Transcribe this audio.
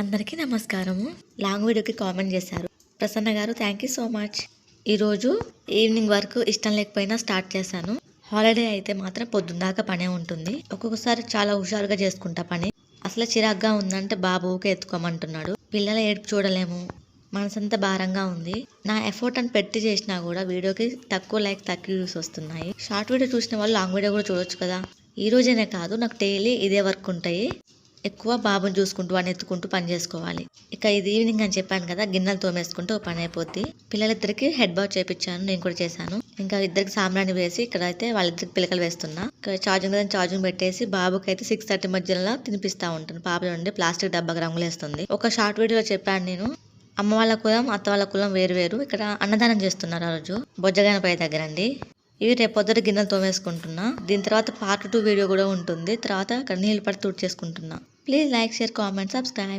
అందరికీ నమస్కారము. లాంగ్ వీడియోకి కామెంట్ చేశారు. Prasanna garu thank you so much ఈరోజు ఈవినింగ్ వరకు ఇష్టం లేకపోయినా స్టార్ట్ చేశాను. హాలిడే అయితే మాత్రం పొద్దున్నాక పనే ఉంటుంది. ఒక్కొక్కసారి చాలా హుషారుగా చేసుకుంటా పని. అసలు చిరాగ్గా ఉందంటే బాబు ఊకే ఎత్తుకోమంటున్నాడు. పిల్లల ఏడుపు చూడలేము. మనసంతా భారంగా ఉంది. నా ఎఫర్ట్ అని పెట్టి చేసినా కూడా వీడియోకి తక్కువ లైక్ తక్కువ వ్యూస్ వస్తున్నాయి. షార్ట్ వీడియో చూసిన వాళ్ళు లాంగ్ వీడియో కూడా చూడొచ్చు కదా. ఈ రోజైనా కాదు నాకు డైలీ ఇదే వర్క్ ఉంటాయి. ఎక్కువ బాబుని చూసుకుంటూ అని ఎత్తుకుంటూ పని చేసుకోవాలి. ఇక ఇది ఈవినింగ్ అని చెప్పాను కదా గిన్నెలు తోమేసుకుంటూ ఓ పని అయిపోద్ది. పిల్లలిద్దరికి హెడ్ బాత్ చేపించాను నేను కూడా చేశాను. ఇంకా ఇద్దరికి సాంబ్రాణి వేసి ఇక్కడ అయితే వాళ్ళిద్దరికి పిలకలు వేస్తున్నా. ఇక్కడ ఛార్జింగ్ కదా ఛార్జింగ్ పెట్టేసి బాబుకి అయితే సిక్స్ థర్టీ మధ్యలో తినిపిస్తా ఉంటాను. పాప నుండి ప్లాస్టిక్ డబ్బాకి రంగులేస్తుంది. ఒక షార్ట్ వీడియోలో చెప్పాను నేను. అమ్మ వాళ్ళ కులం అత్త వాళ్ళ కులం వేరు వేరు. ఇక్కడ అన్నదానం చేస్తున్నారు ఆ రోజు. బొజ్జగానపై దగ్గర అండి ఇవి రేపు గిన్నెలు తోమేసుకుంటున్నా. దీని తర్వాత పార్ట్ టూ వీడియో కూడా ఉంటుంది. తర్వాత ఇక్కడ నీళ్ళు పడి తుడిచేసుకుంటున్నా. Please like share comment subscribe